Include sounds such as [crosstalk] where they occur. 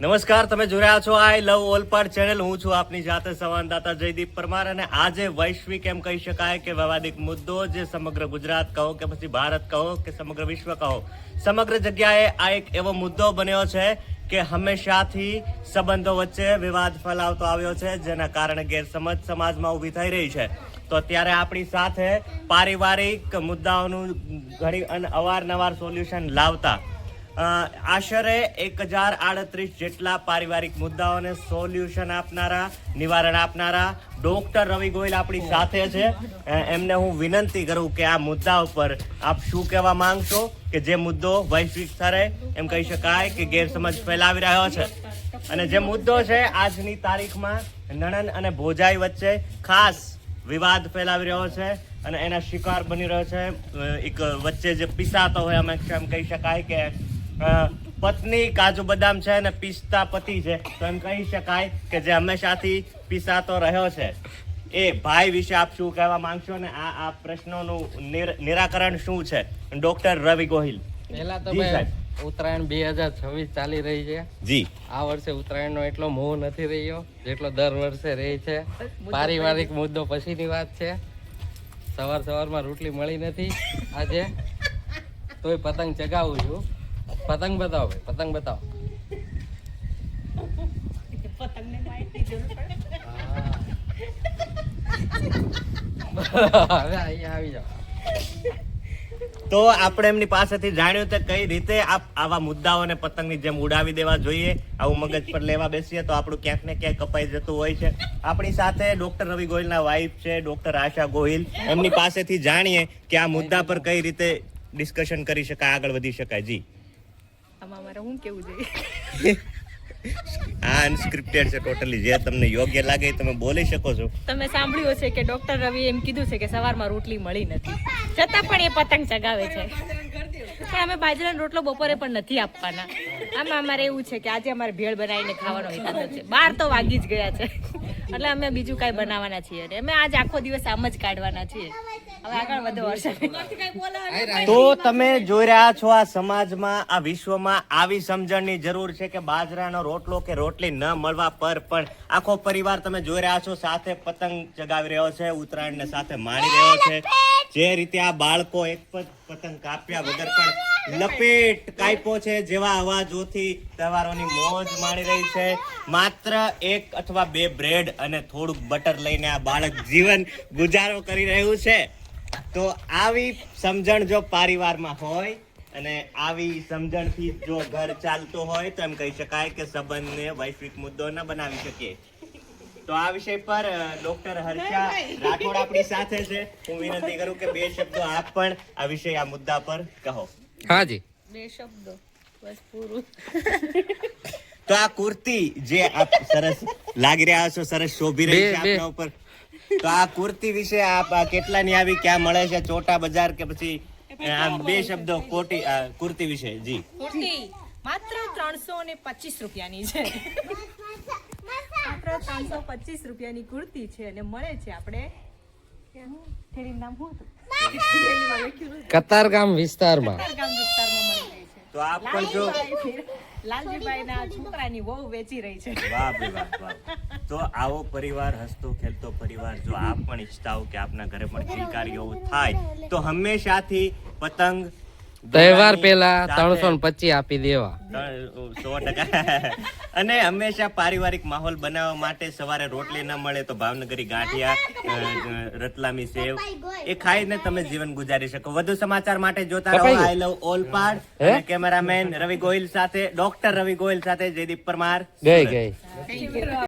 નમસ્કાર, તમે રહ્યા છો આઈ લવ ઓલપાડ ચેનલ. હું છું આપની જાતે સંવાદદાતા જયદીપ પરમાર અને આજે વૈશ્વિક એમ કહી શકાય કે વૈવાદિક મુદ્દો જે સમગ્ર ગુજરાત કહો કે પછી ભારત કહો કે સમગ્ર વિશ્વ કહો, સમગ્ર જગ્યાએ આ એક એવો મુદ્દો બન્યો છે કે હંમેશાથી સંબંધો વચ્ચે વિવાદ ફેલાવતો આવ્યો છે, જેના કારણે ગેરસમજ સમાજમાં ઊભી થઈ રહી છે. તો અત્યારે આપણી સાથે પારિવારિક મુદ્દાઓનું ઘણી અવારનવાર સોલ્યુશન લાવતા આશરે એક હજાર આડત્રીસ જેટલા પારિવારિક મુદ્દાઓને સોલ્યુશન આપનારા, નિવારણ આપનારા ડોક્ટર રવિ ગોયલ આપણી સાથે છે. એમને હું વિનંતી કરું કે આ મુદ્દા ઉપર આપ શું કહેવા માંગશો? કે જે મુદ્દો વૈશ્વિક સ્તરે એમ કહી શકાય કે ગેરસમજ ફેલાવી રહ્યો છે. અને જે મુદ્દો છે આજની તારીખમાં નણન અને ભોજાઈ વચ્ચે ખાસ વિવાદ ફેલાવી રહ્યો છે અને એના શિકાર બની રહ્યો છે. એક વચ્ચે જે પીસાતો હોય અમે એમ કહી શકાય કે પત્ની કાજુ બદામ છે અને પિસ્તા પતિ છે. તો એમ કહી શકાય કે જે હંમેશાથી પીસાતો રહ્યો છે. એ ભાઈ વિશે આપ શું કહેવા માંગશો ને આ આ પ્રશ્નોનું નિરાકરણ શું છે? ડોક્ટર રવિ ગોહિલ. પહેલા તો. ઉત્તરાયણ બે હજાર છવ્વીસ ચાલી રહી છે. જી. આ વર્ષે ઉત્તરાયણનો એટલો મોહ નથી રહ્યો જેટલો દર વર્ષે રહે છે. પારિવારિક મુદ્દો પછીની વાત છે. સવાર સવારમાં રોટલી મળી નથી આજે. તોય પતંગ ચગાવું છું. પતંગ બતાવો ભાઈ, પતંગ બતાવો. તો આપણે એમની પાસેથી જાણ્યું કે કઈ રીતે આપ આવા મુદ્દાઓને પતંગની જેમ ઉડાવી દેવા જોઈએ. આવું મગજ પર લેવા બેસીએ તો આપણું ક્યાંક ને ક્યાંક કપાઈ જતું હોય છે. આપણી સાથે ડોક્ટર રવિ ગોહિલના વાઇફ છે, ડોક્ટર આશા ગોહિલ. એમની પાસેથી જાણીએ કે આ મુદ્દા પર કઈ રીતે ડિસ્કશન કરી શકાય, આગળ વધી શકાય. જી. આમાં મારે શું કેવું જોઈએ? આ અનસ્ક્રિપ્ટેડ છે ટોટલી જે તમને યોગ્ય લાગે એ તમે બોલી શકો છો. તમે સાંભળ્યું હશે કે ડોક્ટર રવિ એમ કીધું છે કે સવારમાં રોટલી મળી નથી. છતાં પણ એ પતંગ ચગાવે છે. પણ અમે બાજરાનો રોટલો બપોરે પણ નથી આપવાના. આમાં અમારે એવું છે કે આજે અમારે ભેળ બનાવીને ખાવાનો ઈરાદો છે. બાર તો વાગી જ ગયા છે. એટલે અમે બીજું કાંઈ બનાવવાના છીએ અમે આજ આખો દિવસ આમ જ કાઢવાના છીએ. હવે આગળ વધો હર્ષદ તો તમે જોઈ રહ્યા છો આ સમાજમાં, આ વિશ્વમાં આવી સમજણની જરૂર છે કે બાજરાનો રોટલો કે રોટલી ન મળવા પર પણ આખો પરિવાર તમે જોઈ રહ્યા છો, સાથે પતંગ ચગાવી રહ્યો છે, ઉત્તરાયણને સાથે માણી રહ્યો છે. જે રીતે આ બાળકો એક જ પતંગ કાપ્યા વગર પણ લપેટ કાપ્યો છે જેવા અવાજોથી તહેવારોની મોજ માણી રહી છે. માત્ર એક અથવા બે બ્રેડ અને થોડુંક બટર લઈને આ બાળક જીવન ગુજારો કરી રહ્યું છે. તો આવી સમજણ જો પરિવારમાં હોય અને આવી સમજણથી જો ઘર ચાલતો હોય તો એમ કહી શકાય કે સંબંધને વૈશ્વિક મુદ્દો ન બનાવી શકીએ. તો આ વિષય પર ડોક્ટર હર્ષા રાઠોડ આપણી સાથે છે. હું વિનંતી કરું કે બે શબ્દો આપ પણ આ વિષય આ મુદ્દા પર કહો. હાજી બે શબ્દો. બસ પૂરું. તો આ કુર્તી જે આપ સરસ લાગી રહ્યા છો સરસ શોભી રહી છે. આપના ઉપર. તો આ કુર્તી વિશે આપ કેટલાની આવી ક્યાં મળે છે? ચોટા બજાર કે પછી આમ બે શબ્દો કોટી કુર્તી વિશે જી. કુર્તી માત્ર ત્રણસો ને પચીસ રૂપિયાની છે. માત્ર ત્રણસો પચીસ રૂપિયાની કુર્તી છે અને મળે છે આપણે થેલીનું નામ શું હતું? કતારગામ વિસ્તારમાં. કતારગામ વિસ્તારમાં મળી રહી છે. તો આપ પણ જો લાલજીભાઈ લાલજીભાઈના છોકરાની વહુ વેચી રહી છે. વાહ ભાઈ વાહ વાહ. તો આવો પરિવાર હસતો ખેલતો પરિવાર જો આપ પણ ઈચ્છતા હો કે આપના ઘરે પણ કિલકારીઓ થાય તો હંમેશાથી પતંગ તહેવાર પેલા ત્રણસો ને પચીસ આપી દેવા. સો ટકા. [laughs] અને હંમેશા પારિવારિક માહોલ બનાવવા માટે સવારે રોટલી ન મળે તો ભાવનગરી ગાંઠિયા રતલામી સેવ એ ખાઈને તમે જીવન ગુજારી શકો. વધુ સમાચાર માટે જોતા રહો. આઈ લવ ઓલપાડ હે? કેમેરામેન રવિ ગોહિલ સાથે ડોક્ટર રવિ ગોહિલ સાથે જયદીપ પરમાર. ગઈ ગઈ.